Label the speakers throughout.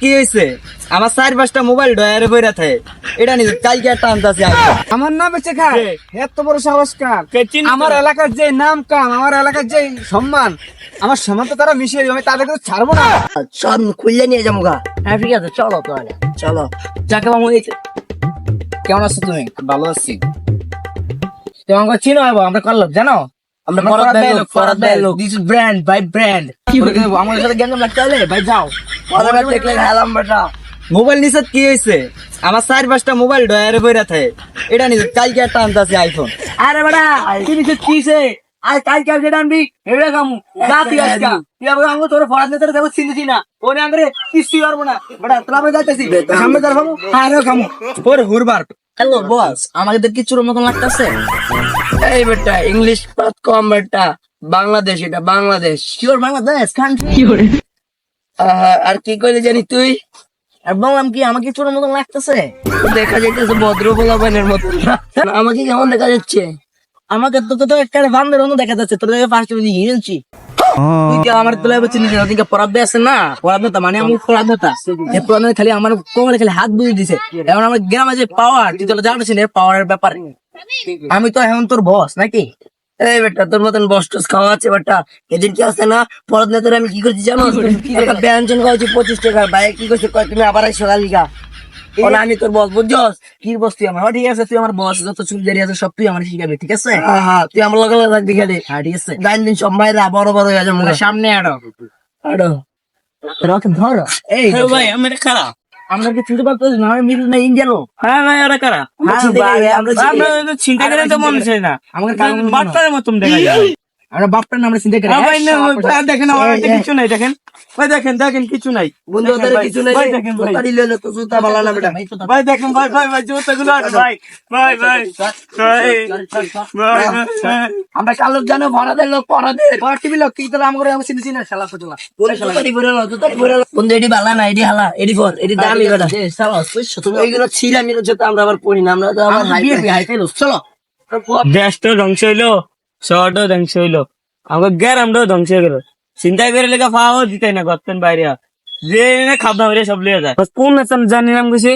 Speaker 1: কি হয়েছে আমার চার পাঁচটা মোবাইল ডয়ারে বইরা থাকে। এটা নিজে কালকে একটা আনতাছি
Speaker 2: আমার নাম খা এত বড় সাহস কার? আমার এলাকার যে নাম কাম আমার এলাকার যে সম্মান আমার সম্মান তো তারা মিশিয়ে আমি তাদেরকে তো ছাড়বো না।
Speaker 3: সব খুললে নিয়ে যাব গা। হ্যাঁ ঠিক আছে চলো তাহলে। চলো। যাকে মামু
Speaker 2: কেমন আছো তুমি?
Speaker 1: ভালো আছি।
Speaker 2: চিনো আমরা করলাম জানো?
Speaker 3: আমরা ফরাদ
Speaker 2: ফরাদ
Speaker 3: ভাই
Speaker 2: ভাই
Speaker 3: লোক,
Speaker 2: লোক,
Speaker 3: ফরাদ
Speaker 2: ফরাদ
Speaker 3: ভাই
Speaker 2: ভাই
Speaker 3: লোক।
Speaker 2: দিস ব্র্যান্ড বাই ব্র্যান্ড আমাদের সাথে গ্যাঞ্জাম লাগতে হলে? ভাই যাও।
Speaker 3: বেটা
Speaker 1: মোবাইল নিচে কি হয়েছে? আমার চার পাঁচটা মোবাইল ডয়ারে বইরা থাকে এটা নিজে কালকে একটা আনতাছি আইফোন
Speaker 3: আরে বেটা কি নিছে কিসে আজ কাল কাল যেটা আনবি এবারে কামু যা তুই আজকে তুই আবার তোর ফরাদ নেতারে দেবো চিনছি না। কিস্তি পারব না। বেটা তোরা আমি যাইতেছি। সামনে কামু
Speaker 2: আরে কামু
Speaker 1: ওর হুরবার
Speaker 3: হ্যালো বস আমাকে তো কিছুর মতন লাগতেছে। এই বেটা ইংলিশ কম বেটা। বাংলাদেশ এটা বাংলাদেশ। শিওর বাংলাদেশ কান্ট্রি আর কি কইলে জানি তুই? আর বললাম কি আমাকে চোর মতন লাগতেছে? দেখা যাইতেছে ভদ্র আমাকে কেমন দেখা যাচ্ছে? আমাকে তো তো একটা মতো দেখা যাচ্ছে। তোর ফার্স্ট হিরেছি আমার আছে না? মানে আমি পরাদ নেতা এই পরাদ খালি আমার কোমরে খালি হাত দিছে। এখন আমার পাওয়ার তুই পাওয়ারের ব্যাপারে। আমি তো এখন তোর বস নাকি? এই বেটা তোর মতন বস টস খাওয়া আছে বেটা। এদিন কি আছে না? পরাদ নেতার আমি কি করছি জানো একটা ব্যঞ্জন খাওয়াচ্ছি পঁচিশ বাইরে কি করছে তুমি আবার আইসো কালিকা ওনা আমি তোর বস বুঝছস? কি বস তুই আমার? হ্যাঁ, ঠিক আছে তুই আমার বস যত আছে সব তুই আমার শিখাবি ঠিক আছে? হ্যাঁ তুই আমার লগে খালি। হ্যাঁ ঠিক আছে। দিন দিন সব মায়েরা বড় বড় হয়ে যাবে
Speaker 2: সামনে আরও
Speaker 3: আড়ো। ধরো। এই
Speaker 4: ভাই আমি খারাপ।
Speaker 3: আমরা কি চিনতে পারতেছি না? আমি মিল না ইন্ডিয়ানো
Speaker 4: হ্যাঁ ভাই ওরা কারা?
Speaker 3: হ্যাঁ আমরা
Speaker 4: চিন্তা করে তো মনে চাই না।
Speaker 2: আমাকে কারণ
Speaker 4: বাচ্চার মতন দেখা যায়।
Speaker 2: আমরা বাপটার নাম চিন্তা করি
Speaker 4: হ্যাঁ দেখেন আমার কিছু নাই দেখেন। ভাই দেখেন দেখেন কিছু নাই।
Speaker 3: বন্ধু ওদের কিছু নেই।
Speaker 4: ভাই দেখেন ভাই।
Speaker 3: লইলে তো জুতা বালা না বেটা।
Speaker 4: ভাই দেখেন ভাই ভাই ভাই জুতাগুলো আছে ভাই। ভাই ভাই ভাই
Speaker 3: আমরা কালো জানো ভরাদের লোক পরাদের।
Speaker 2: টিভি লোক কি তোরা আমাকে আমি চিনছি না শালা ফটলা
Speaker 3: ভরে নাও জুতারি ভরে বন্ধু এডি বালা না এডি হালা এডি ফর এডি দামি বেটা। শালা বুঝছ? তুমি এইগুলো ছিলা মিলো জুতা আমরা আবার পড়ি না আমরা তো আবার হাই হাই খাইলো চলো।
Speaker 4: দেশটা ধ্বংস হইল। শহরটাও ধ্বংস হইল। আমাকে গ্রামটাও ধ্বংস হয়ে গেল। চিন্তা করে লেখা পাওয়াও দিতে না গর্তেন বাইরে যে না খাবনা বেরিয়ে সব লিয়ে যায়। কোন নেতা জানি নাম গেছে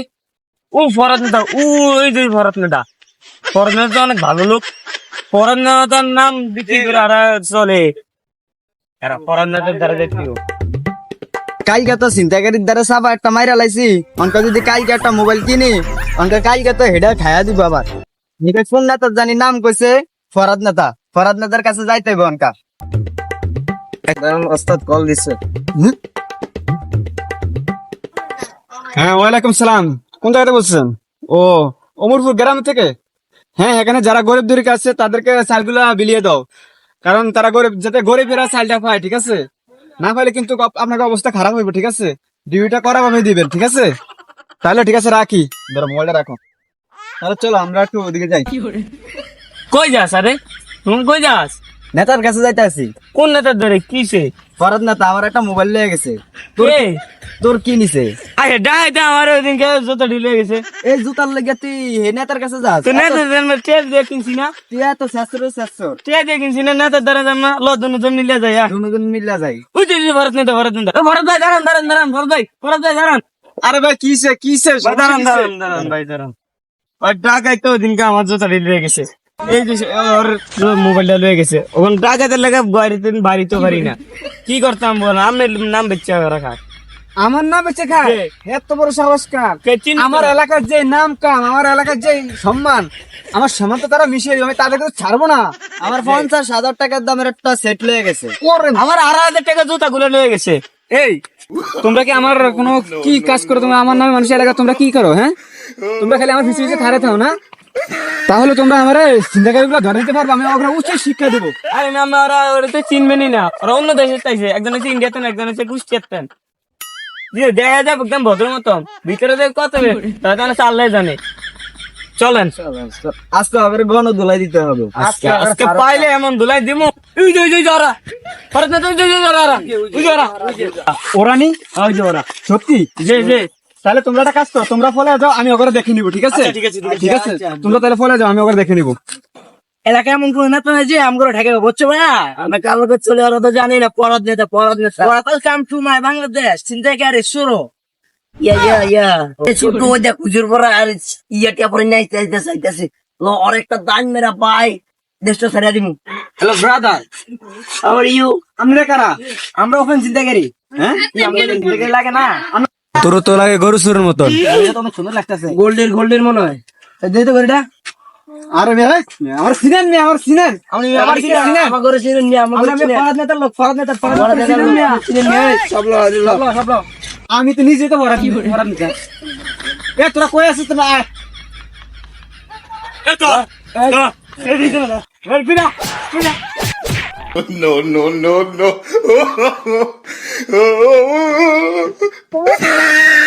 Speaker 4: ও ফরাত নেতা, ও ওই যে ফরাত নেতা। ফরাত নেতা অনেক ভালো লোক। ফরাত নেতার নাম বিক্রি করে আর চলে। ফরাত নেতার দ্বারা দেখতেও
Speaker 1: কালকে তো চিন্তাকারীর দ্বারা সাবা একটা মাইরা লাইছি। অনকা যদি কালকে একটা মোবাইল কিনি, অনকা কালকে তো হেডা খায়া দিব আবার। কোন নেতার জানি নাম কইছে ফরাদ নেতা। ফরাদ কাছে যাইতে হবে অনকা। ওস্তাদ কল দিছে।
Speaker 2: হ্যাঁ ওয়ালাইকুম সালাম। কোন জায়গাতে বলছেন ও অমরপুর গ্রাম থেকে? হ্যাঁ এখানে যারা গরিব দরিক আছে তাদেরকে চালগুলা বিলিয়ে দাও। কারণ তারা গরিব যাতে গরিবেরা চালটা পায় ঠিক আছে? না পাইলে কিন্তু আপ- আপনার অবস্থা খারাপ হইবে ঠিক আছে? ডিউটিটা করাব আমি দিবেন ঠিক আছে? তাহলে ঠিক আছে রাখি। ধরো মোবাইলটা রাখো। তাহলে চলো আমরা একটু ওদিকে যাই।
Speaker 4: কই যাস আরে? তুমি কই যাস?
Speaker 1: নেতার কাছে যাইতে আছি
Speaker 4: কোন নেতার ধরে? কিসে?
Speaker 1: ফরাদ নেতা আমার একটা মোবাইল লেগে গেছে।
Speaker 4: কে?
Speaker 1: তোর কি নিছে?
Speaker 4: আরে ডাই দা আমার ওইদিনকে যত ঢিলে গেছে।
Speaker 1: এই জুতার লেগে তুই হে নেতার কাছে যাস।
Speaker 4: তো নেতার জন্য টেপ দিয়ে কিনছি না?
Speaker 1: তুই এত শেষর শেষর
Speaker 4: টেপ দিয়ে কিনছি না নেতার দ্বারা যাম না লদন জন নিলে যায়
Speaker 1: দুজন মিল্লা যাই
Speaker 4: ওই যে ভরত নেতা ভরত নেতা। ভরত ভাই দাঁড়ান দাঁড়ান দাঁড়ান ভরত ভাই ভরত ভাই দাঁড়ান।
Speaker 2: আরে ভাই কিসে
Speaker 4: ভাই দাঁড়ান দাঁড়ান দাঁড়ান ভাই দাঁড়ান। ওই টাকায় তো ওদিনকে আমার জুতা ঢিলে গেছে। এই যে ওর মোবাইলটা লয়ে গেছে। ওখানে টাকাতে লেগে বাড়িতে বাড়িতে পারি না। কি করতাম বল আমি নাম বেচে রাখা
Speaker 2: আমার নাম বেঁচে খা
Speaker 4: কে?
Speaker 2: এত বড় সাহস আমার এলাকার যে নাম কাম আমার এলাকার যে সম্মান আমার সম্মান তো তারা মিশিয়ে আমি তাদেরকে ছাড়বো না।
Speaker 1: আমার পঞ্চাশ হাজার টাকার দামের একটা সেট লেগে গেছে।
Speaker 4: আমার আড়াই হাজার টাকা জুতা গুলো লয়ে গেছে।
Speaker 2: এই তোমরা কি আমার কোনো কি কাজ করো? তোমরা আমার নামে মানুষের এলাকা তোমরা কি করো হ্যাঁ? তোমরা খালি আমার পিছিয়ে খারে থাও না? তাহলে তোমরা আমার চিন্তাকারী গুলো ধরে দিতে পারবে আমি ওগুলো উচ্চ শিক্ষা দেবো।
Speaker 4: আরে না না, ওরা ওরা তো চিনবেনই না। ওরা অন্য দেশের চাইছে একজন হচ্ছে ইন্ডিয়াতেন একজন হচ্ছে কুষ্টিয়াতেন দিয়ে দেখা যায় একদম ভদ্র মতন। ভিতরে যে কত তারা জানে আল্লাহ জানে। চলেন।
Speaker 1: আজকে হবে গণ দোলাই দিতে হবে।
Speaker 4: আজকে আজকে পাইলে এমন ধুলাই দিমু। ওই যে ওই যে ওরা। ভারত না ওই যে ওই যে ওরা ওরা।
Speaker 2: ওরা। নি?
Speaker 4: ওই যে ওরা।
Speaker 2: সত্যি?
Speaker 4: যে যে
Speaker 2: তাহলে তোমরা একটা কাজ করো তোমরা ফলে যাও আমি ওগুলো দেখে নিবো ঠিক আছে?
Speaker 4: আচ্ছা, ঠিক আছে, ঠিক আছে।
Speaker 2: তোমরা তাহলে ফলে যাও আমি ওগুলো দেখে নিবো।
Speaker 3: এলাকা এমন কোনো নেতা নাই যে আমগুলো বুঝছ আমি কালকে চলে ওরা তো জানি না পরাদ নেতা পরাদ নেতা কাম টু মাই বাংলাদেশ চিন্তাকারী শুরু?
Speaker 5: ইয়া ইয়া ইয়া ছোট ওই দেখ হুজুর পরা আর ইয়া পরে নাই চাইতেছে চাইতেছে লো আর একটা দান মেরা পাই দেশটা ছেড়ে দিমু।
Speaker 1: হ্যালো ব্রাদার
Speaker 5: হাউ ইউ
Speaker 1: আমরা কারা? আমরা ওখানে চিন্তাকারী হ্যাঁ?
Speaker 2: লাগে না।
Speaker 1: তোর তো লাগে গরু সুরের মতন।
Speaker 2: অনেক সুন্দর লাগতেছে।
Speaker 5: গোল্ডের গোল্ডের মনে হয়। তো গড়িটা
Speaker 1: আরে ভাই আমার সিনেন নে আমার সিনেন আমি আমার সিনেন
Speaker 5: আমার নি আমার
Speaker 2: আমি ফরাদ নেতার লোক ফরাদ নেতার ফরাদ
Speaker 5: আমার
Speaker 2: নেতার
Speaker 5: দাদা
Speaker 2: ছিলেন না।
Speaker 5: ছিলেন নি সব লো
Speaker 2: সবলো।
Speaker 1: আমি তো নিজে তো ভরা ভরা নিতে। এ তোরা কই আছিস? তোরা আয়। দিছে না বিনা বিনা
Speaker 6: no, no, no, no. oh, oh, oh.